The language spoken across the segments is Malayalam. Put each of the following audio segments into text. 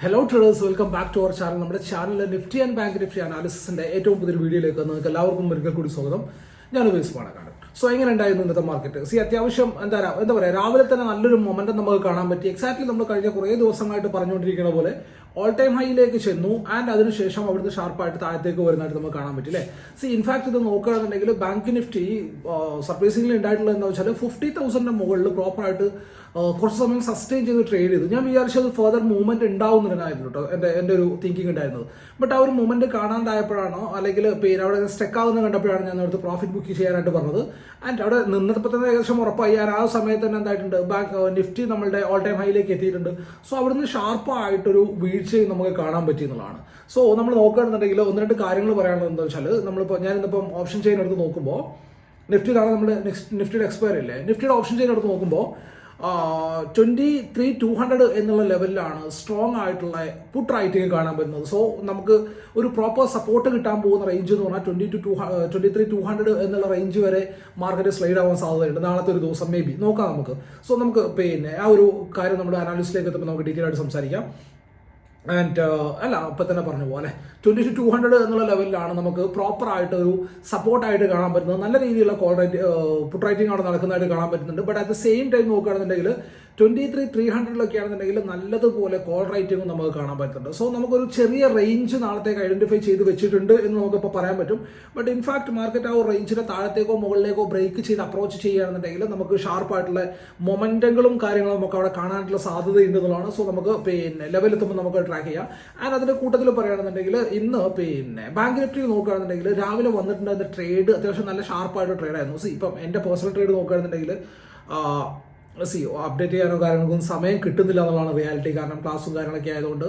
Hello traders welcome back to our channel നമ്മുടെ ചാനലിലെ നിഫ്റ്റി ആൻഡ് ബാങ്ക് നിഫ്റ്റി അനാലിസിന്റെ ഏറ്റവും പുതിയ വീഡിയോയിലേക്ക് നിങ്ങൾക്ക് എല്ലാവർക്കും ഒരിക്കൽ കൂടി സ്വാഗതം. ഞാൻ ഉപയോഗിച്ച് പാണക്കാട് സോ എങ്ങനെ ഉണ്ടായിരുന്നു ഇന്നത്തെ മാർക്കറ്റ് സി അത്യാവശ്യം എന്താ എന്താ പറയുക രാവിലെ തന്നെ നല്ലൊരു മൊമെന്റം നമുക്ക് കാണാൻ പറ്റി. എക്സാക്ട്ലി നമ്മൾ കഴിഞ്ഞ കുറേ ദിവസമായിട്ട് പറഞ്ഞുകൊണ്ടിരിക്കുന്ന പോലെ ഓൾ ടൈം ഹൈയിലേക്ക് ചെന്നു ആൻഡ് അതിനുശേഷം അവിടുന്ന് ഷാർപ്പായിട്ട് താഴത്തേക്ക് വരുന്നതായിട്ട് നമുക്ക് കാണാൻ പറ്റില്ലേ സി ഇൻഫാക്ട് ഇത് നോക്കുകയാണെന്നുണ്ടെങ്കിൽ ബാങ്ക് നിഫ്റ്റി സർപ്രൈസിംഗ്ലി ഉണ്ടായിട്ടുള്ളത് എന്താ വെച്ചാൽ ഫിഫ്റ്റി തൗസൻഡിന്റെ മുകളിൽ പ്രോപ്പറായിട്ട് കുറച്ച് സമയം സസ്റ്റെയിൻ ചെയ്ത് ട്രേഡ് ചെയ്തു. ഞാൻ വിചാരിച്ചത് ഫർദർ മൂവ്മെന്റ് ഉണ്ടാവുന്നതിനായിരുന്നു കേട്ടോ എന്റെ എന്റെ ഒരു തിങ്കിങ് ഉണ്ടായിരുന്നത്. ബട്ട് ആ ഒരു മൂവ്മെന്റ് കാണാണ്ടായപ്പോഴാണോ അല്ലെങ്കിൽ പിന്നെ അവിടെ സ്റ്റെക്ക് ആവുന്ന കണ്ടപ്പോഴാണ് ഞാൻ അടുത്ത് പ്രോഫിറ്റ് ബുക്ക് ചെയ്യാനായിട്ട് പറഞ്ഞത്. ആൻഡ് അവിടെ നിന്നപ്പോൾ തന്നെ ഏകദേശം ഉറപ്പായി. ഞാൻ ആ സമയത്ത് തന്നെ എന്തായിട്ടുണ്ട് ബാങ്ക് നിഫ്റ്റി നമ്മളുടെ ഓൾ ടൈം ഹൈയിലേക്ക് എത്തിയിട്ടുണ്ട്. സോ അവിടുന്ന് ഷാർപ്പായിട്ടൊരു വീഴ്ചയും നമുക്ക് കാണാൻ പറ്റി എന്നുള്ളതാണ്. സോ നമ്മൾ നോക്കുകയാണെന്നുണ്ടെങ്കിൽ ഒന്ന് രണ്ട് കാര്യങ്ങൾ പറയാനുള്ളത് എന്താ വെച്ചാൽ നമ്മളിപ്പോൾ ഞാൻ ഇന്നിപ്പം ഓപ്ഷൻ ചെയിൻ എടുത്ത് നോക്കുമ്പോൾ നിഫ്റ്റി കാണാൻ നമ്മൾ നെക്സ്റ്റ് നിഫ്റ്റിയുടെ എക്സ്പയർ ഇല്ലേ നിഫ്റ്റിയുടെ ഓപ്ഷൻ ചെയിൻ എടുത്ത് നോക്കുമ്പോൾ ട്വന്റി ത്രീ ടു ഹൺഡ്രഡ് എന്നുള്ള ലെവലിലാണ് സ്ട്രോങ് ആയിട്ടുള്ള പുട്ട് റൈറ്റിംഗ് കാണാൻ പറ്റുന്നത്. സോ നമുക്ക് ഒരു പ്രോപ്പർ സപ്പോർട്ട് കിട്ടാൻ പോകുന്ന റേഞ്ച് എന്ന് പറഞ്ഞാൽ twenty two two twenty three two hundred എന്നുള്ള റേഞ്ച് വരെ മാർക്കറ്റ് സ്ലൈഡ് ആവാൻ സാധ്യതയുണ്ട്. നാളത്തെ ഒരു ദിവസം മേ ബി നോക്കാം നമുക്ക്. സോ നമുക്ക് പിന്നെ ആ ഒരു കാര്യം നമ്മുടെ അനാലിസിലേക്ക് എത്തുമ്പോൾ നമുക്ക് ഡീറ്റെയിൽ ആയിട്ട് സംസാരിക്കാം. ആൻഡ് അല്ല ഇപ്പം തന്നെ പറഞ്ഞ പോലെ ട്വന്റി ടു ടു ഹൺഡ്രഡ് എന്നുള്ള ലെവലിലാണ് നമുക്ക് പ്രോപ്പറായിട്ട് ഒരു സപ്പോർട്ടായിട്ട് കാണാൻ പറ്റുന്നത്. നല്ല രീതിയിലുള്ള കോൾ റൈറ്റ് പുട്ട് റൈറ്റിംഗ് അവിടെ നടക്കുന്നതായിട്ട് കാണാൻ പറ്റുന്നുണ്ട്. But at the same time നോക്കുകയാണെന്നുണ്ടെങ്കിൽ ട്വന്റി ത്രീ ത്രീ ഹൺഡ്രഡിലൊക്കെ ആണെന്നുണ്ടെങ്കിൽ നല്ലതുപോലെ കോൾ റൈറ്റിംഗും നമുക്ക് കാണാൻ പറ്റുന്നുണ്ട്. സോ നമുക്കൊരു ചെറിയ റേഞ്ച് നാളത്തേക്ക് ഐഡന്റിഫൈ ചെയ്ത് വെച്ചിട്ടുണ്ട് എന്ന് നമുക്കിപ്പോൾ പറയാൻ പറ്റും. ബട്ട് ഇൻഫാക്ട് മാർക്കറ്റ് ആ ഒരു റേഞ്ചിന്റെ താഴത്തേക്കോ മുകളിലേക്കോ ബ്രേക്ക് ചെയ്ത് അപ്രോച്ച് ചെയ്യുകയാണെന്നുണ്ടെങ്കിൽ നമുക്ക് ഷാർപ്പായിട്ടുള്ള മൊമെന്റങ്ങളും കാര്യങ്ങളും നമുക്ക് അവിടെ കാണാനുള്ള സാധ്യതയുണ്ടെന്നുള്ളതാണ് സോ നമുക്ക് പിന്നെ ലെവലെത്തുമ്പോൾ നമുക്ക് ട്രാക്ക് ചെയ്യാം. ആൻഡ് അതിന്റെ കൂട്ടത്തിൽ പറയുകയാണെന്നുണ്ടെങ്കിൽ ഇന്ന് പിന്നെ ബാങ്ക് നിഫ്റ്റി നോക്കുകയാണെന്നുണ്ടെങ്കിൽ രാവിലെ വന്നിട്ടുണ്ടായിരുന്ന ട്രേഡ് അത്യാവശ്യം നല്ല ഷാർപ്പായിട്ട് ട്രേഡായിരുന്നു സി ഇപ്പം എന്റെ പേഴ്സണൽ ട്രേഡ് നോക്കുകയാണെന്നുണ്ടെങ്കിൽ സി അപ്ഡേറ്റ് ചെയ്യാനോ കാര്യങ്ങൾക്കൊന്നും സമയം കിട്ടുന്നില്ല എന്നുള്ളതാണ് റിയാലിറ്റി കാരണം ക്ലാസ്സും കാര്യങ്ങളൊക്കെ ആയതുകൊണ്ട്.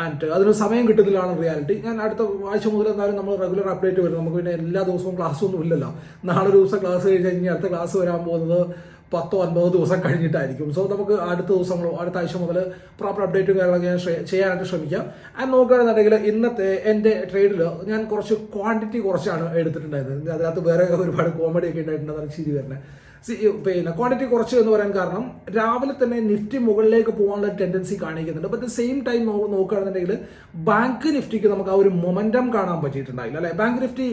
ആൻഡ് അതിന് സമയം കിട്ടുന്നില്ലാണ് റിയാലിറ്റി ഞാൻ അടുത്ത ആഴ്ച മുതൽ എന്തായാലും നമ്മൾ റെഗുലർ അപ്ഡേറ്റ് വരും. നമുക്ക് പിന്നെ എല്ലാ ദിവസവും ക്ലാസ് ഒന്നും ഇല്ലല്ലോ. നാളെ ഒരു ദിവസം ക്ലാസ് കഴിഞ്ഞ് കഴിഞ്ഞാൽ അടുത്ത ക്ലാസ് വരാൻ പോകുന്നത് പത്തോ അൻപതോ ദിവസം കഴിഞ്ഞിട്ടായിരിക്കും. സോ നമുക്ക് അടുത്ത ദിവസങ്ങളോ അടുത്ത ആഴ്ച മുതൽ പ്രോപ്പർ അപ്ഡേറ്റും കാര്യങ്ങളൊക്കെ ഞാൻ ചെയ്യാനായിട്ട് ശ്രമിക്കാം. ആൻഡ് നോക്കുകയാണെന്നുണ്ടെങ്കിൽ ഇന്നത്തെ എന്റെ ട്രേഡിൽ ഞാൻ കുറച്ച് ക്വാണ്ടിറ്റി കുറച്ചാണ് എടുത്തിട്ടുണ്ടായിരുന്നത്. അതിനകത്ത് വേറെ ഒരുപാട് കോമഡി ഒക്കെ ഉണ്ടായിട്ടുണ്ട്. ചിരി വരുന്നത്. പിന്നെ ക്വാണ്ടിറ്റി കുറച്ച് എന്ന് പറയാൻ കാരണം രാവിലെ തന്നെ നിഫ്റ്റി മുകളിലേക്ക് പോകാനുള്ള ടെൻഡൻസി കാണിക്കുന്നുണ്ട്. ബട്ട് സെയിം ടൈം നോക്കുകയാണെന്നുണ്ടെങ്കിൽ ബാങ്ക് നിഫ്റ്റിക്ക് നമുക്ക് ആ ഒരു മൊമെന്റം കാണാൻ പറ്റിയിട്ടുണ്ടായില്ല അല്ലെ? ബാങ്ക് നിഫ്റ്റി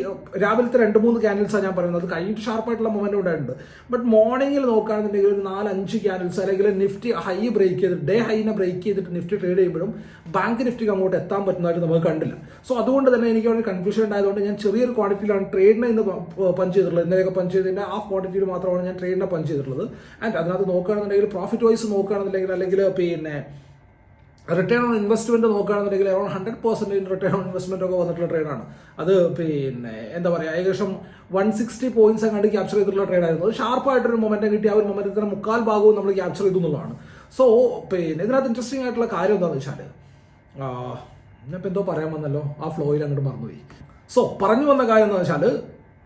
രാവിലത്തെ രണ്ട് മൂന്ന് ക്യാൻഡിൽസാണ് ഞാൻ പറയുന്നത് അത് കഴിഞ്ഞിട്ട് ഷാർപ്പായിട്ടുള്ള മൊമെന്റം ഉണ്ടായിട്ടുണ്ട് ബട്ട് മോർണിംഗിൽ നോക്കുകയാണെന്നുണ്ടെങ്കിൽ ഒരു നാല് അഞ്ച് ക്യാൻഡിൽസ് അല്ലെങ്കിൽ നിഫ്റ്റി ഹൈ ബ്രേക്ക് ചെയ്തിട്ട് ഡേ ഹൈനെ ബ്രേക്ക് ചെയ്തിട്ട് നിഫ്റ്റി ട്രേഡ് ചെയ്യുമ്പോഴും ബാങ്ക് നിഫ്റ്റിക്ക് അങ്ങോട്ട് എത്താൻ പറ്റുന്നതായിട്ട് നമുക്ക് കണ്ടില്ല. സോ അതുകൊണ്ട് തന്നെ എനിക്ക് ഒരു കൺഫ്യൂഷൻ ഉണ്ടായതുകൊണ്ട് ഞാൻ ചെറിയൊരു ക്വാണ്ടിറ്റിയിലാണ് ട്രേഡിനെ ഇന്ന് പഞ്ച് ചെയ്തിട്ടുള്ളത്. ഇന്നലെയൊക്കെ പഞ്ച് ചെയ്തതിന്റെ ആ ക്വാണ്ടിറ്റിയിൽ മാത്രമാണ് ഞാൻ ട്രേഡിനെ പഞ്ച് ചെയ്തിട്ടുള്ളത്. ആൻഡ് അതിനകത്ത് നോക്കുകയാണെന്നുണ്ടെങ്കിൽ പ്രോഫിറ്റ് വൈസ് നോക്കുകയാണെന്നുണ്ടെങ്കിൽ അല്ലെങ്കിൽ പിന്നെ റിട്ടേൺ ഓൺ ഇൻവെസ്റ്റ്മെന്റ് നോക്കുകയാണെന്നുണ്ടെങ്കിൽ around hundred percentage return on investment ഒക്കെ വന്നിട്ടുള്ള ട്രേഡാണ് അത് പിന്നെ എന്താ പറയുക ഏകദേശം വൺ സിക്സ്റ്റി പോയിന്റ്സ് അങ്ങോട്ട് ക്യാപ്ചർ ചെയ്തിട്ടുള്ള ട്രേഡ് ആയിരുന്നു. അത് ഷാർപ്പായിട്ടൊരു മൊമെന്റ് കിട്ടി. ആ ഒരു മൊമെന്റിന്റെ മുക്കാൽ ഭാഗവും നമ്മൾ ക്യാപ്ചർ ചെയ്തു എന്നുള്ളതാണ്. സോ പിന്നെ ഇതിനകത്ത് ഇൻട്രസ്റ്റിംഗ് ആയിട്ടുള്ള കാര്യം എന്താണെന്ന് വെച്ചാൽ ഞാനിപ്പോൾ എന്തോ പറയാൻ വന്നല്ലോ. ആ ഫ്ലോയിൽ അങ്ങോട്ട് മറന്നുപോയി. സോ പറഞ്ഞു വന്ന കാര്യം എന്താണെന്ന് വെച്ചാൽ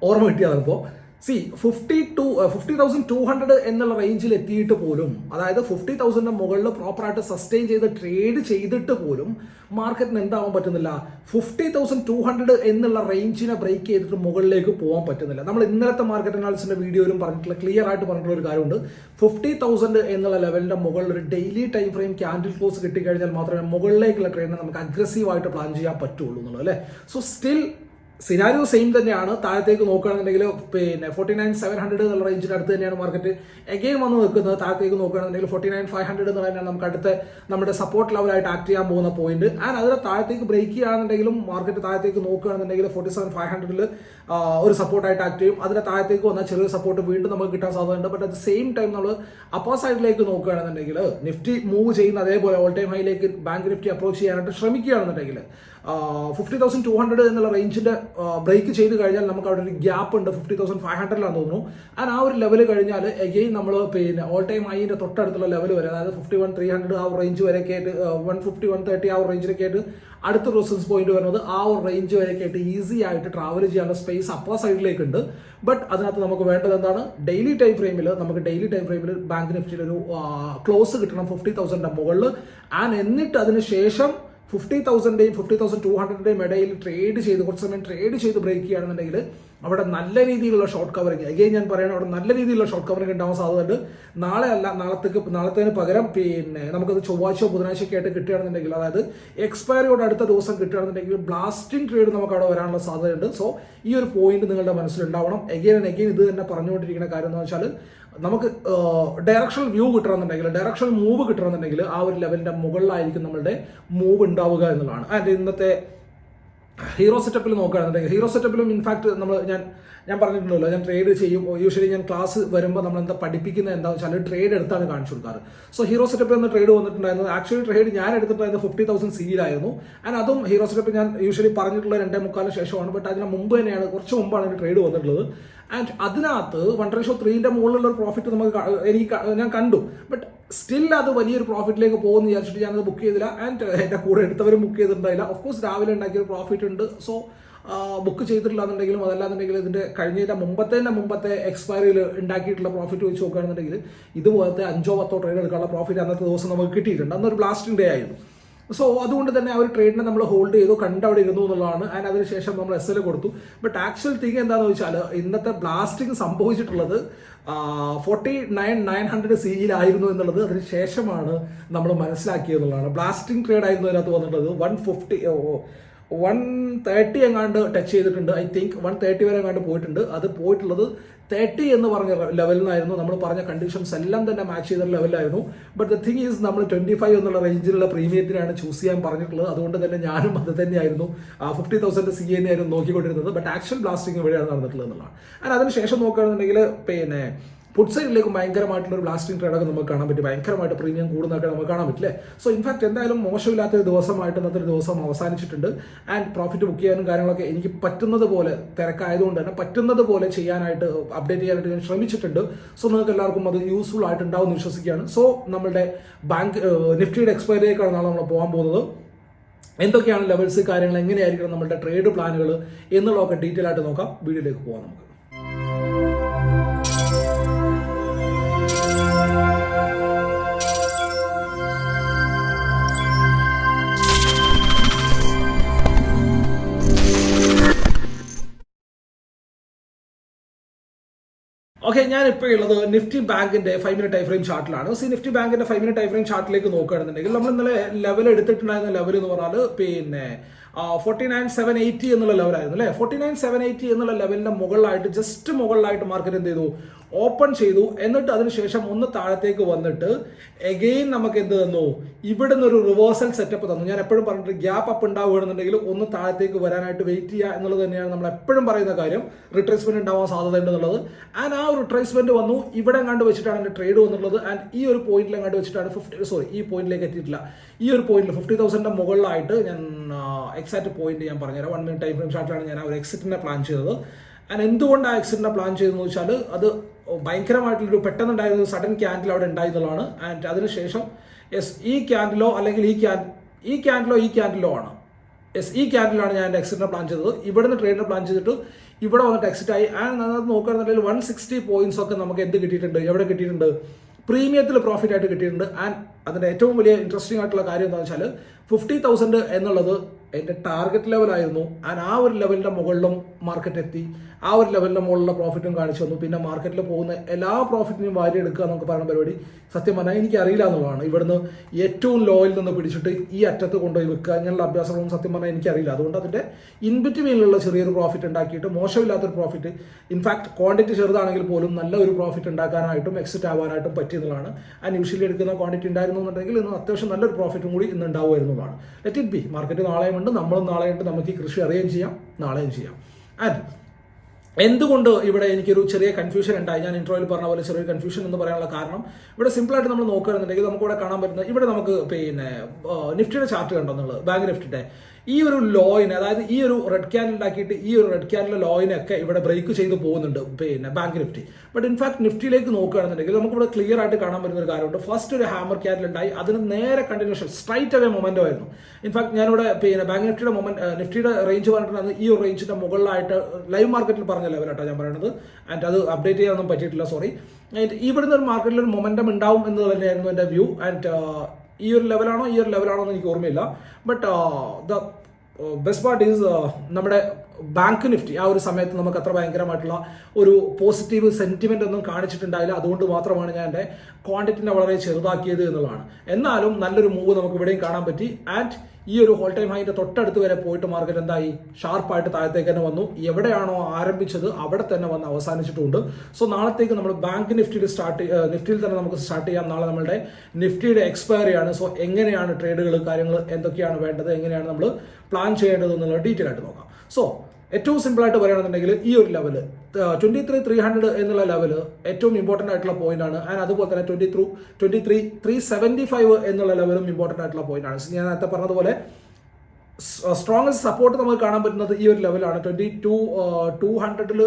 ഓർമ്മ കിട്ടിയതാണിപ്പോൾ see fifty two fifty thousand two hundred എന്നുള്ള റേഞ്ചിൽ എത്തിയിട്ട് പോലും അതായത് ഫിഫ്റ്റി തൗസൻഡിന്റെ മുകളിൽ പ്രോപ്പറായിട്ട് സസ്റ്റെയിൻ ചെയ്ത് ട്രേഡ് ചെയ്തിട്ട് പോലും മാർക്കറ്റിന് എന്താവാൻ പറ്റുന്നില്ല. ഫിഫ്റ്റി തൗസൻഡ് ടു ഹൺഡ്രഡ് എന്നുള്ള റേഞ്ചിനെ ബ്രേക്ക് ചെയ്തിട്ട് മുകളിലേക്ക് പോകാൻ പറ്റുന്നില്ല. നമ്മൾ ഇന്നലത്തെ മാർക്കറ്റ് അനാലിസിന്റെ വീഡിയോയിലും പറഞ്ഞിട്ടുള്ള ക്ലിയർ ആയിട്ട് പറഞ്ഞിട്ടുള്ള ഒരു കാര്യമുണ്ട്. ഫിഫ്റ്റി തൗസൻഡ് എന്നുള്ള ലെവലിന്റെ മുകളിൽ ഒരു daily time frame candle close കിട്ടിക്കഴിഞ്ഞാൽ മാത്രമേ മുകളിലേക്കുള്ള ട്രേഡിനെ നമുക്ക് അഗ്രസീവായിട്ട് പ്ലാൻ ചെയ്യാൻ പറ്റുള്ളൂ എന്നുള്ളത് അല്ലേ? സോ സ്റ്റിൽ സിനാരിയോ സെയിം തന്നെയാണ്. താഴത്തേക്ക് നോക്കുകയാണെന്നുണ്ടെങ്കിൽ പിന്നെ ഫോർട്ടി നയൻ സെവൻ ഹൺഡ്രഡ് എന്നുള്ള റേഞ്ചിന് അടുത്ത് തന്നെയാണ് മാർക്കറ്റ് എഗെയിൻ വന്ന് നിൽക്കുന്നത് താഴത്തേക്ക് നോക്കുകയാണെന്നുണ്ടെങ്കിൽ ഫോർട്ടി നയൻ ഫൈവ് ഹൺഡ്രഡ് എന്ന് പറയുന്നത് നമുക്ക് അടുത്ത നമ്മുടെ സപ്പോർട്ട് ലെവലായിട്ട് ആക്ട് ചെയ്യാൻ പോകുന്ന പോയിന്റ് ആൻഡ് അതിന് താഴത്തേക്ക് ബ്രേക്ക് ചെയ്യുകയാണെന്നുണ്ടെങ്കിലും മാർക്കറ്റ് താഴത്തേക്ക് നോക്കുകയാണെന്നുണ്ടെങ്കിൽ ഫോർട്ടി സെവൻ ഫൈവ് ഹൺഡ്രഡിൽ ഒരു സപ്പോർട്ടായിട്ട് ആക്ട് ചെയ്യും. അതിന് താഴത്തേക്ക് വന്നാൽ ചെറിയ സപ്പോർട്ട് വീണ്ടും നമുക്ക് കിട്ടാൻ സാധ്യതയുണ്ട്. But at the same time നമ്മൾ അപ്പർ സൈഡിലേക്ക് നോക്കുകയാണെന്നുണ്ടെങ്കിൽ നിഫ്റ്റി മൂവ് ചെയ്യുന്ന അതേപോലെ ഓൾ ടൈം ഹൈയിലേക്ക് ബാങ്ക് നിഫ്റ്റി അപ്രോച്ച് ചെയ്യാനായിട്ട് ശ്രമിക്കുകയാണെന്നുണ്ടെങ്കിൽ ഫിഫ്റ്റി തൗസൻഡ് ടു ഹൺഡ്രഡ് എന്നുള്ള റേഞ്ചിന്റെ ബ്രേക്ക് ചെയ്ത് കഴിഞ്ഞാൽ നമുക്ക് അവിടെ ഒരു ഗ്യാപ്പ് ഉണ്ട്. ഫിഫ്റ്റി തൗസൻഡ് ഫൈവ് ഹൺഡ്രഡിലാണെന്ന് തോന്നുന്നു. ആൻഡ് ആ ഒരു ലെവൽ കഴിഞ്ഞാൽ എഗെയിൻ നമ്മൾ പിന്നെ ഓൾ ടൈം ഐന്റെ തൊട്ടടുത്തുള്ള ലെവൽ വരെ അതായത് ഫിഫ്റ്റി വൺ ത്രീ ഹൺഡ്രഡ് ആ റേഞ്ച് വരെയൊക്കെ ആയിട്ട് വൺ ഫിഫ്റ്റി വൺ തേർട്ടി ആ റേഞ്ചിലൊക്കെ ആയിട്ട് അടുത്ത റെസിസ്റ്റൻസ് പോയിന്റ് വരുന്നത് ആ ഒരു റേഞ്ച് വരെയൊക്കെ ആയിട്ട് ഈസി ആയിട്ട് ട്രാവൽ ചെയ്യാനുള്ള സ്പേസ് അപ്പർ സൈഡിലേക്ക് ഉണ്ട് ബട്ട് അതിനകത്ത് നമുക്ക് വേണ്ടത് എന്താണ്? ഡെയിലി ടൈം ഫ്രെയിമിൽ നമുക്ക് ഡെയിലി ടൈം ഫ്രെയിമിൽ ബാങ്ക് നിഫ്റ്റിയിൽ ഒരു ക്ലോസ് കിട്ടണം ഫിഫ്റ്റി തൗസൻഡിന്റെ മുകളിൽ ആൻഡ് എന്നിട്ട് അതിന് ശേഷം ഫിഫ്റ്റി തൗസൻഡിന്റെയും ഫിഫ്റ്റി തൗസൻഡ് ടു ഹൺഡ്രഡിന്റെയും ഇടയിൽ ട്രേഡ് ചെയ്ത് കുറച്ച് സമയം ട്രേഡ് ചെയ്ത് ബ്രേക്ക് ചെയ്യുകയാണെന്നുണ്ടെങ്കിൽ അവിടെ നല്ല രീതിയിലുള്ള ഷോർട്ട് കവറിങ് അഗെയിൻ ഞാൻ പറയണം അവിടെ നല്ല രീതിയിലുള്ള ഷോർട്ട് കവറിങ് ഉണ്ടാവാൻ സാധ്യതയുണ്ട്. നാളെ അല്ല നാളത്തേക്ക് നാളത്തേന് പകരം പിന്നെ നമുക്കത് ചൊവ്വാഴ്ചയോ ബുധനാഴ്ചയൊക്കെ ആയിട്ട് കിട്ടുകയാണെന്നുണ്ടെങ്കിൽ അതായത് എക്സ്പയറിയോട് അടുത്ത ദിവസം കിട്ടുകയാണെന്നുണ്ടെങ്കിൽ ബ്ലാസ്റ്റിംഗ് ട്രേഡ് നമുക്ക് അവിടെ വരാനുള്ള സാധ്യതയുണ്ട്. സോ ഈ ഒരു പോയിന്റ് നിങ്ങളുടെ മനസ്സിലുണ്ടാവണം. എഗെയിൻ ആൻഡ് എഗെയിൻ ഇത് തന്നെ പറഞ്ഞുകൊണ്ടിരിക്കുന്ന കാര്യം എന്ന് വെച്ചാൽ നമുക്ക് ഡയറക്ഷണൽ വ്യൂ കിട്ടണമെന്നുണ്ടെങ്കിൽ ഡയറക്ഷണൽ മൂവ് കിട്ടണമെന്നുണ്ടെങ്കിൽ ആ ഒരു ലെവലിന്റെ മുകളിലായിരിക്കും നമ്മളുടെ മൂവ് ഉണ്ടാവുക എന്നുള്ളതാണ്. ആൻഡ് ഇന്നത്തെ ഹീറോ സെറ്റപ്പിൽ നോക്കുകയാണെന്നുണ്ടെങ്കിൽ ഹീറോ സെറ്റപ്പിലും ഇൻഫാക്ട് നമ്മൾ ഞാൻ ഞാൻ പറഞ്ഞിട്ടുണ്ടല്ലോ ഞാൻ ട്രേഡ് ചെയ്യും യൂഷ്വലി ഞാൻ ക്ലാസ് വരുമ്പോൾ നമ്മൾ എന്താ പഠിപ്പിക്കുന്നത് എന്താണെന്ന് വെച്ചാൽ ട്രേഡ് എടുത്താണ് കാണിച്ചു കൊടുക്കാറ്. സോ ഹീറോ സെറ്റപ്പിൽ നിന്ന് ട്രേഡ് വന്നിട്ടുണ്ടായിരുന്നത് ആക്ച്വലി ട്രേഡ് ഞാൻ എടുത്തിട്ടുണ്ടായിരുന്നത് ഫിഫ്റ്റി തൗസൻഡ് സിയിലായിരുന്നു ആൻഡ് അതും ഹീറോ സെറ്റപ്പ് ഞാൻ യൂഷ്വലി പറഞ്ഞിട്ടുള്ള രണ്ടേ മുക്കാലിന് ശേഷമാണ്. ബട്ട് അതിന് മുമ്പ് തന്നെയാണ് കുറച്ച് മുമ്പാണ് ട്രേഡ് വന്നിട്ടുള്ളത്. ആൻഡ് അതിനകത്ത് വൺ റേഷ്യോ ത്രീന്റെ മുകളിലുള്ള ഒരു പ്രോഫിറ്റ് നമുക്ക് എനിക്ക് ഞാൻ കണ്ടു. ബട്ട് സ്റ്റിൽ അത് വലിയൊരു പ്രോഫിറ്റിലേക്ക് പോകുമെന്ന് വിചാരിച്ചിട്ട് ഞാനത് ബുക്ക് ചെയ്തില്ല. ആൻഡ് എന്റെ കൂടെ എടുത്തവരും ബുക്ക് ചെയ്തിട്ടുണ്ടായില്ല. ഓഫ് കോഴ്സ് രാവിലെ ഉണ്ടാക്കിയ ഒരു പ്രോഫിറ്റ് ഉണ്ട്. സോ ബുക്ക് ചെയ്തിട്ടില്ല എന്നുണ്ടെങ്കിലും അതല്ലാന്നുണ്ടെങ്കിൽ ഇതിന്റെ കഴിഞ്ഞതിന്റെ മുമ്പത്തേന്റെ മുമ്പത്തെ എക്സ്പയറിയിൽ ഉണ്ടാക്കിയിട്ടുള്ള പ്രോഫിറ്റ് വെച്ച് നോക്കുകയാണെന്നുണ്ടെങ്കിൽ ഇതുപോലത്തെ അഞ്ചോ പത്തോ ട്രേഡ് എടുക്കാനുള്ള പ്രോഫിറ്റ് അന്നത്തെ ദിവസം നമുക്ക് കിട്ടിയിട്ടുണ്ട്. അന്നൊരു ബ്ലാസ്റ്റിംഗ് ഡേ ആയിരുന്നു. സോ അതുകൊണ്ട് തന്നെ ആ ഒരു ട്രേഡിനെ നമ്മൾ ഹോൾഡ് ചെയ്തു കണ്ട് അവിടെ ഇരുന്നു എന്നുള്ളതാണ്. ആൻഡ് അതിനുശേഷം നമ്മൾ എസ് എൽ കൊടുത്തു. ബട്ട് ആക്ച്വൽ തിങ് എന്താണെന്ന് വെച്ചാൽ ഇന്നത്തെ ബ്ലാസ്റ്റിംഗ് സംഭവിച്ചിട്ടുള്ളത് ഫോർട്ടി നയൻ നയൻ ഹൺഡ്രഡ് സിയിലായിരുന്നു എന്നുള്ളത് അതിന് ശേഷമാണ് നമ്മൾ മനസ്സിലാക്കിയെന്നുള്ളതാണ് ബ്ലാസ്റ്റിംഗ് ട്രേഡ് ആയിരുന്നു അതിനകത്ത് വന്നിട്ടുള്ളത്. വൺ ഫിഫ്റ്റി വൺ തേർട്ടി എങ്ങാണ്ട് ടച്ച് ചെയ്തിട്ടുണ്ട്. ഐ തിങ്ക് വൺ തേർട്ടി വരെ എങ്ങാണ്ട് പോയിട്ടുണ്ട്. അത് പോയിട്ടുള്ളത് തേർട്ടി എന്ന് പറഞ്ഞ ലെവലിൽ നിന്നായിരുന്നു നമ്മൾ പറഞ്ഞ കണ്ടീഷൻസ് എല്ലാം തന്നെ മാച്ച് ചെയ്ത ലെവലിലായിരുന്നു ബട്ട് ദ തിങ് ഈസ് നമ്മൾ ട്വന്റി ഫൈവ് എന്നുള്ള റേഞ്ചിലുള്ള പ്രീമിയത്തിനാണ് ചൂസ് ചെയ്യാൻ പറഞ്ഞിട്ടുള്ളത്. അതുകൊണ്ട് തന്നെ ഞാനും അത് തന്നെയായിരുന്നു. ഫിഫ്റ്റി തൗസൻഡ് സി എന്നെ ആയിരുന്നു നോക്കിക്കൊണ്ടിരുന്നത്. ബട്ട് ആക്ഷൻ ബ്ലാസ്റ്റിംഗ് വഴിയാണ് നടന്നിട്ടുള്ളത് എന്നുള്ളതാണ്. അതിനുശേഷം നോക്കുകയാണെന്നുണ്ടെങ്കിൽ പിന്നെ ഫുഡ് സൈഡിലേക്ക് ഭയങ്കരമായിട്ടുള്ള ഒരു ബ്ലാസ്റ്റിംഗ് ട്രേഡ് ഒക്കെ നമുക്ക് കാണാൻ പറ്റും. ഭയങ്കരമായിട്ട് പ്രീമിയം കൂടുന്നതൊക്കെ നമുക്ക് കാണാൻ പറ്റില്ലേ? സോ ഇൻഫാക്ട് എന്തായാലും മോശമില്ലാത്ത ഒരു ദിവസമായിട്ട് ഇന്നത്തെ ഒരു ദിവസം അവസാനിച്ചിട്ടുണ്ട്. ആൻഡ് പ്രോഫിറ്റ് ബുക്ക് ചെയ്യാനും കാര്യങ്ങളൊക്കെ എനിക്ക് പറ്റുന്നത് പോലെ തിരക്കായതുകൊണ്ട് തന്നെ പറ്റുന്നത് പോലെ ചെയ്യാനായിട്ട് അപ്ഡേറ്റ് ചെയ്യാനായിട്ട് ഞാൻ ശ്രമിച്ചിട്ടുണ്ട്. സോ നിങ്ങൾക്ക് എല്ലാവർക്കും അത് യൂസ്ഫുൾ ആയിട്ടുണ്ടാവും എന്ന് വിശ്വസിക്കുകയാണ്. സോ നമ്മുടെ ബാങ്ക് നിഫ്റ്റിയുടെ എക്സ്പയറിലേക്കാണ് നാളെ നമ്മൾ പോകാൻ പോകുന്നത്. എന്തൊക്കെയാണ് ലെവൽസ് കാര്യങ്ങൾ എങ്ങനെയായിരിക്കണം നമ്മുടെ ട്രേഡ് പ്ലാനുകൾ എന്നുള്ളതൊക്കെ ഡീറ്റെയിൽ ആയിട്ട് നോക്കാം. വീഡിയോയിലേക്ക് പോകാം നമുക്ക്. ഓക്കെ ഞാൻ ഇപ്പോൾ ഉള്ളത് നിഫ്റ്റി ബാങ്കിന്റെ ഫൈവ് മിനിറ്റ് ടൈം ഫ്രെയിം ചാർട്ടിലാണ് സി നിഫ്റ്റി ബാങ്കിന്റെ ഫൈവ് മിനിറ്റ് ടൈം ഫ്രെയിം ചാർട്ടിലേക്ക് നോക്കുകയാണെന്നുണ്ടെങ്കിൽ നമ്മൾ ഇന്നലെ ലെവൽ എടുത്തിട്ടുണ്ടായിരുന്ന ലെവൽ എന്ന് പറഞ്ഞാൽ പിന്നെ ഫോർട്ടി നയൻ സെവൻ എയ്റ്റി എന്നുള്ള ലെവലായിരുന്നു അല്ലേ? ഫോർട്ടി നയൻ സെവൻ എയ്റ്റി എന്നുള്ള ലെവലിന്റെ മുകളിലായിട്ട് ജസ്റ്റ് മുകളിലായിട്ട് മാർക്കറ്റ് എന്ത് ചെയ്തു? ഓപ്പൺ ചെയ്തു. എന്നിട്ട് അതിനുശേഷം ഒന്ന് താഴത്തേക്ക് വന്നിട്ട് എഗെയിൻ നമുക്ക് എന്ത് തന്നു? ഇവിടെ ഒരു റിവേഴ്സൽ സെറ്റപ്പ് തന്നു. ഞാൻ എപ്പോഴും പറഞ്ഞിട്ട് ഗ്യാപ്പ് അപ്പ് ഉണ്ടാവുകയാണെന്നുണ്ടെങ്കിൽ ഒന്ന് താഴത്തേക്ക് വരാനായിട്ട് വെയിറ്റ് ചെയ്യുക എന്നുള്ളത് തന്നെയാണ് നമ്മൾ എപ്പോഴും പറയുന്ന കാര്യം. റിട്രേസ്മെന്റ് ഉണ്ടാവാൻ സാധ്യതയുണ്ട് എന്നുള്ളത്. ആൻഡ് ആ ഒരു റിട്രേസ്മെന്റ് വന്നു. ഇവിടെ കണ്ട് വെച്ചിട്ടാണ് എന്റെ ട്രേഡ് വന്നുള്ളത് ആൻഡ് ഈ ഒരു പോയിന്റിൽ കണ്ട് വെച്ചിട്ടാണ് ഫിഫ്റ്റി സോറി ഈ പോയിന്റിലേക്ക് എത്തിയിട്ടില്ല. ഈ ഒരു പോയിന്റിൽ ഫിഫ്റ്റി തൗസൻഡിന്റെ മുകളിലായിട്ട് ഞാൻ എക്സാക്ട് പോയിന്റ് ഞാൻ പറഞ്ഞുതരാം. വൺ മിനിറ്റ് ടൈം ഫ്രെയിം ഷാർട്ടിലാണ് ഞാൻ ആ ഒരു എക്സിറ്റിനെ പ്ലാൻ ചെയ്തത്. ആൻഡ് എന്തുകൊണ്ട് ആ എക്സിറ്റിനെ പ്ലാൻ ചെയ്തതെന്ന് വെച്ചാൽ അത് ഭയങ്കരമായിട്ടുള്ളൊരു പെട്ടെന്നുണ്ടായ ഒരു സഡൻ ക്യാൻഡിൽ അവിടെ ഉണ്ടായിരുന്നതാണ് ആൻഡ് അതിനുശേഷം എസ് ഈ ക്യാൻഡിലോ അല്ലെങ്കിൽ ഈ ക്യാൻ ഈ ക്യാൻഡിലോ ഈ ക്യാൻഡിലോ ആണ്. എസ് ഈ ക്യാൻഡിലാണ് ഞാൻ എന്റെ എക്സിറ്റിനെ പ്ലാൻ ചെയ്തത്. ഇവിടുന്ന് ട്രേഡിനെ പ്ലാൻ ചെയ്തിട്ട് ഇവിടെ വന്നിട്ട് എക്സിറ്റ് ആയി. ആൻഡ് അതിനകത്ത് നോക്കുകയാണെന്നുണ്ടെങ്കിൽ വൺ സിക്സ്റ്റി പോയിന്റ്സ് ഒക്കെ നമുക്ക് എന്ത് കിട്ടിയിട്ടുണ്ട്? എവിടെ കിട്ടിയിട്ടുണ്ട്? പ്രീമിയത്തിൽ പ്രോഫിറ്റ് ആയിട്ട് കിട്ടിയിട്ടുണ്ട്. ആൻഡ് അതിന്റെ ഏറ്റവും വലിയ ഇൻട്രസ്റ്റിംഗ് ആയിട്ടുള്ള കാര്യം എന്താണെന്ന് വെച്ചാൽ ഫിഫ്റ്റി തൗസൻഡ് എന്നുള്ളത് എന്റെ ടാർഗറ്റ് ലെവലായിരുന്നു ആൻഡ് ആ ഒരു ലെവലിന്റെ മുകളിലും മാർക്കറ്റ് എത്തി. ആ ഒരു ലെവലിന്റെ മുകളിലുള്ള പ്രോഫിറ്റും കാണിച്ചു തന്നു. പിന്നെ മാർക്കറ്റിൽ പോകുന്ന എല്ലാ പ്രോഫിറ്റിനും വാരി എടുക്കുക എന്നൊക്കെ പറയുന്ന പരിപാടി സത്യം പറഞ്ഞാൽ എനിക്ക് അറിയില്ല എന്നുള്ളതാണ്. ഇവിടുന്ന് ഏറ്റവും ലോയിൽ നിന്ന് പിടിച്ചിട്ട് ഈ അറ്റത്ത് കൊണ്ടുപോയി വെക്കുക ഇങ്ങനെയുള്ള അഭ്യാസങ്ങളൊന്നും സത്യം പറഞ്ഞാൽ എനിക്കറിയില്ല. അതുകൊണ്ട് അതിന്റെ ഇൻബിറ്റ്വീനിലുള്ള ചെറിയൊരു പ്രോഫിറ്റ് ഉണ്ടാക്കിയിട്ട് മോശമില്ലാത്തൊരു പ്രോഫിറ്റ് ഇൻഫാക്ട് ക്വാണ്ടിറ്റി ചെറുതാണെങ്കിൽ പോലും നല്ല ഒരു പ്രോഫിറ്റ് ഉണ്ടാക്കാനായിട്ടും എക്സിറ്റ് ആവാനായിട്ടും പറ്റിയെന്നുള്ളതാണ് ആൻഡ് യൂഷ്വലി എടുക്കുന്ന ക്വാണ്ടിറ്റി ഉണ്ടായിരുന്നു എന്നുണ്ടെങ്കിൽ ഇന്ന് അത്യാവശ്യം നല്ലൊരു പ്രോഫിറ്റും കൂടി ഇന്ന് ഉണ്ടാവുമായിരുന്നതാണ് ലെറ്റ് ഇറ്റ് ബി മാർക്കറ്റ് നാളെയുമുണ്ട് നമ്മളും നാളെയുണ്ട് നമുക്ക് ഈ കൃഷി അറിയുകയും ചെയ്യാം നാളെയും ചെയ്യാം. ആൻഡ് എന്തുകൊണ്ട് ഇവിടെ എനിക്കൊരു ചെറിയ കൺഫ്യൂഷൻ ഉണ്ടായി. ഞാൻ ഇൻട്രോയിൽ പറഞ്ഞ പോലെ ചെറിയ കൺഫ്യൂഷൻ എന്ന് പറയാനുള്ള കാരണം ഇവിടെ സിമ്പിളായിട്ട് നമ്മൾ നോക്കുകയാണെന്നുണ്ടെങ്കിൽ നമുക്ക് ഇവിടെ കാണാൻ പറ്റുന്ന ഇവിടെ നമുക്ക് പിന്നെ നിഫ്റ്റിയുടെ ചാർട്ട് കണ്ടോ നിങ്ങൾ ബാങ്ക് നിഫ്റ്റിയുടെ ഈ ഒരു ലോയിനെ അതായത് ഈ ഒരു റെഡ് ക്യാൻഡിൽ ഉണ്ടാക്കിയിട്ട് ഈ ഒരു റെഡ് ക്യാൻഡിലെ ലോയിനൊക്കെ ഇവിടെ ബ്രേക്ക് ചെയ്ത് പോകുന്നുണ്ട് പിന്നെ bank Nifty but in fact നിഫ്റ്റിയിലേക്ക് നോക്കുകയാണെന്നുണ്ടെങ്കിൽ നമുക്ക് ഇവിടെ ക്ലിയർ ആയിട്ട് കാണാൻ പറ്റുന്ന ഒരു കാര്യമുണ്ട്. ഫസ്റ്റ് ഒരു ഹാമർ ക്യാൻഡിൽ ഉണ്ടായി. അതിന് നേരെ കണ്ടിന്യൂഷൻ സ്ട്രൈറ്റ് അവേ മൊമെന്റോ ആയിരുന്നു. ഇൻഫാക്ട് ഞാനിവിടെ പിന്നെ ബാങ്ക് നിഫ്റ്റിയുടെ മൊമെന്റ് നിഫ്റ്റിയുടെ റേഞ്ച് പറഞ്ഞിട്ടുണ്ടായിരുന്നു. ഈ ഒരു റേഞ്ചിന്റെ മുകളിലായിട്ട് ലൈവ് മാർക്കറ്റിൽ പറഞ്ഞ ലെവലാട്ടോ ഞാൻ പറയുന്നത് ആൻഡ് അത് അപ്ഡേറ്റ് ചെയ്യാനൊന്നും പറ്റിയിട്ടില്ല സോറി ആൻഡ് ഇവിടുന്ന് ഒരു മാർക്കറ്റിൽ ഒരു മൊമെന്റം ഉണ്ടാവും എന്ന് തന്നെയായിരുന്നു എന്റെ വ്യൂ ആൻഡ് ഈ ഒരു ലെവലാണോ ഈ ഒരു ലെവലാണോ എന്ന് എനിക്ക് ഓർമ്മയില്ല. But the best part is നമ്മുടെ ബാങ്ക് നിഫ്റ്റി ആ ഒരു സമയത്ത് നമുക്ക് അത്ര ഭയങ്കരമായിട്ടുള്ള ഒരു പോസിറ്റീവ് സെന്റിമെന്റ് ഒന്നും കാണിച്ചിട്ടുണ്ടായില്ല. അതുകൊണ്ട് മാത്രമാണ് ഞാൻ എന്റെ ക്വാണ്ടിറ്റിനെ വളരെ ചെറുതാക്കിയത് എന്നുള്ളതാണ്. എന്നാലും നല്ലൊരു മൂവ് നമുക്ക് ഇവിടെയും കാണാൻ പറ്റി. ആൻഡ് ഈ ഒരു ഹോൾ ടൈം ഹൈന്റെ തൊട്ടടുത്ത് വരെ പോയിട്ട് മാർക്കറ്റ് എന്തായി? ഷാർപ്പായിട്ട് താഴത്തേക്ക് തന്നെ വന്നു. എവിടെയാണോ ആരംഭിച്ചത് അവിടെ തന്നെ വന്ന് അവസാനിച്ചിട്ടുണ്ട്. സോ നാളത്തേക്ക് നമ്മൾ ബാങ്ക് നിഫ്റ്റിയിൽ സ്റ്റാർട്ട് നിഫ്റ്റിയിൽ തന്നെ നമുക്ക് സ്റ്റാർട്ട് ചെയ്യാം. നാളെ നമ്മുടെ നിഫ്റ്റിയുടെ എക്സ്പയറി ആണ്. സോ എങ്ങനെയാണ് ട്രേഡുകൾ കാര്യങ്ങൾ എന്തൊക്കെയാണ് വേണ്ടത് എങ്ങനെയാണ് നമ്മൾ പ്ലാൻ ചെയ്യേണ്ടത് എന്നുള്ള ഡീറ്റെയിൽ ആയിട്ട് നോക്കാം. സോ ഏറ്റവും സിമ്പിൾ ആയിട്ട് പറയുകയാണെന്നുണ്ടെങ്കിൽ ഈ ഒരു level twenty three three hundred എന്നുള്ള ലെവൽ ഏറ്റവും ഇമ്പോർട്ടന്റ് ആയിട്ടുള്ള പോയിന്റ് ആണ്. ആൻഡ് അതുപോലെ തന്നെ twenty through twenty three three seventy five എന്നുള്ള ലെവലും ഇമ്പോർട്ടന്റ് ആയിട്ടുള്ള പോയിന്റ് ആണ്. ഞാൻ നേരത്തെ പറഞ്ഞതുപോലെ സ്ട്രോങ്സ്റ്റ് സപ്പോർട്ട് നമുക്ക് കാണാൻ പറ്റുന്നത് ഈ ഒരു ലെവലാണ് ട്വന്റി ടു ടു ഹൺഡ്രഡിൽ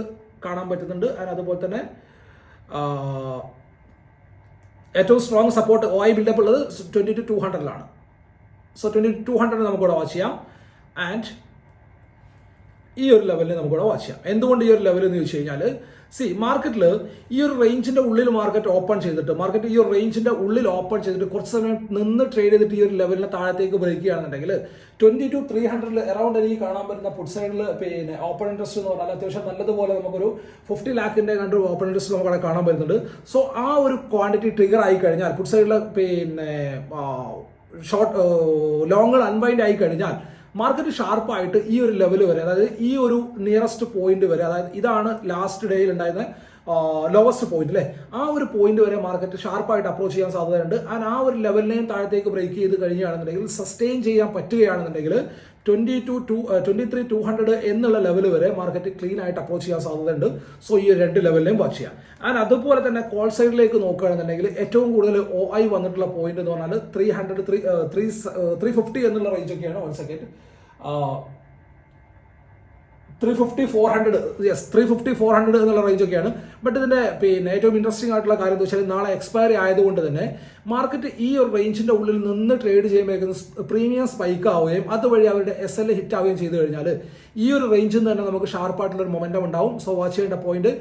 കാണാൻ പറ്റുന്നുണ്ട്. ആൻഡ് അതുപോലെ തന്നെ ഏറ്റവും strong support O I buildup ഉള്ളത് ട്വന്റി ടു ടു ഹൺഡ്രഡിലാണ് സോ ട്വന്റി ടു ഹൺഡ്രഡ് നമുക്ക് ഇവിടെ വാച്ച് ചെയ്യാം. ആൻഡ് ഈ ഒരു ലെവലിൽ നമുക്കിവിടെ വാച്ച് ചെയ്യാം. എന്തുകൊണ്ട് ഈ ഒരു ലെവൽ എന്ന് ചോദിച്ചു കഴിഞ്ഞാൽ സി മാർക്കറ്റിൽ ഈ ഒരു റേഞ്ചിന്റെ ഉള്ളിൽ മാർക്കറ്റ് ഓപ്പൺ ചെയ്തിട്ട് മാർക്കറ്റ് ഈ ഒരു റേഞ്ചിന്റെ ഉള്ളിൽ ഓപ്പൺ ചെയ്തിട്ട് കുറച്ച് സമയം നിന്ന് ട്രേഡ് ചെയ്തിട്ട് ഈ ഒരു ലെവലിന് താഴത്തേക്ക് ബ്രേക്ക് ചെയ്യുകയാണെന്നുണ്ടെങ്കിൽ ട്വന്റി ടു ത്രീ ഹൺഡ്രഡിൽ അറൗണ്ട് എനിക്ക് കാണാൻ പറ്റുന്ന പുട്ട് സൈഡിൽ പിന്നെ ഓപ്പൺ ഇൻട്രസ്റ്റ് എന്ന് പറഞ്ഞാൽ അത്യാവശ്യം നല്ലതുപോലെ നമുക്കൊരു ഫിഫ്റ്റി ലാഖിന്റെ കണ്ട് ഓപ്പൺ ഇൻട്രസ്റ്റ് നമുക്ക് അവിടെ കാണാൻ പറ്റുന്നുണ്ട്. സോ ആ ഒരു ക്വാണ്ടിറ്റി ട്രിഗർ ആയി കഴിഞ്ഞാൽ പുട്ട് സൈഡിൽ പിന്നെ ഷോർട്ട് ലോങ്ങുകൾ അൺബൈൻഡ് ആയി കഴിഞ്ഞാൽ മാർക്കറ്റ് ഷാർപ്പായിട്ട് ഈ ഒരു ലെവൽ വരെ അതായത് ഈ ഒരു നിയറസ്റ്റ് പോയിന്റ് വരെ അതായത് ഇതാണ് ലാസ്റ്റ് ഡേയിൽ ഉണ്ടായിരുന്ന ലോവസ്റ്റ് പോയിന്റ് അല്ലേ? ആ ഒരു പോയിന്റ് വരെ മാർക്കറ്റ് ഷാർപ്പായിട്ട് അപ്രോച്ച് ചെയ്യാൻ സാധ്യതയുണ്ട്. ആൻഡ് ആ ഒരു ലെവലിനെയും താഴത്തേക്ക് ബ്രേക്ക് ചെയ്ത് കഴിഞ്ഞാണെന്നുണ്ടെങ്കിൽ സസ്റ്റെയിൻ ചെയ്യാൻ പറ്റുകയാണെന്നുണ്ടെങ്കിൽ twenty two two twenty three two hundred എന്നുള്ള ലെവൽ വരെ മാർക്കറ്റ് ക്ലീൻ ആയിട്ട് അപ്രോച്ച് ചെയ്യാൻ സാധ്യതയുണ്ട്. സോ ഈ രണ്ട് ലെവലിലെയും വാച്ച് ചെയ്യാം. ആൻഡ് അതുപോലെ തന്നെ കോൾ സൈഡിലേക്ക് നോക്കുകയാണെന്നുണ്ടെങ്കിൽ ഏറ്റവും കൂടുതൽ ഒ ഐ വന്നിട്ടുള്ള പോയിന്റ് എന്ന് പറഞ്ഞാൽ three hundred three three three fifty എന്നുള്ള റേഞ്ച് ഒക്കെയാണ് one second three fifty four hundred yes three fifty four hundred എന്നുള്ള റേഞ്ച് ഒക്കെയാണ് ബട്ട് ഇതിന്റെ പിന്നെ ഏറ്റവും ഇൻട്രസ്റ്റിംഗ് ആയിട്ടുള്ള കാര്യം എന്ന് വെച്ചാൽ നാളെ എക്സ്പയറി ആയതുകൊണ്ട് തന്നെ മാർക്കറ്റ് ഈ ഒരു റേഞ്ചിന്റെ ഉള്ളിൽ നിന്ന് ട്രേഡ് ചെയ്യുമ്പോഴേക്കും പ്രീമിയം സ്പൈക്ക് ആവുകയും അതുവഴി അവരുടെ എസ് എൽ ഹിറ്റ് ആവുകയും ചെയ്തു കഴിഞ്ഞാൽ ഈ ഒരു റേഞ്ചിൽ നിന്ന് തന്നെ നമുക്ക് ഷാർപ്പായിട്ടുള്ള ഒരു മൊമെന്റം ഉണ്ടാവും. സോ വാച്ച് ചെയ്യേണ്ട പോയിന്റ്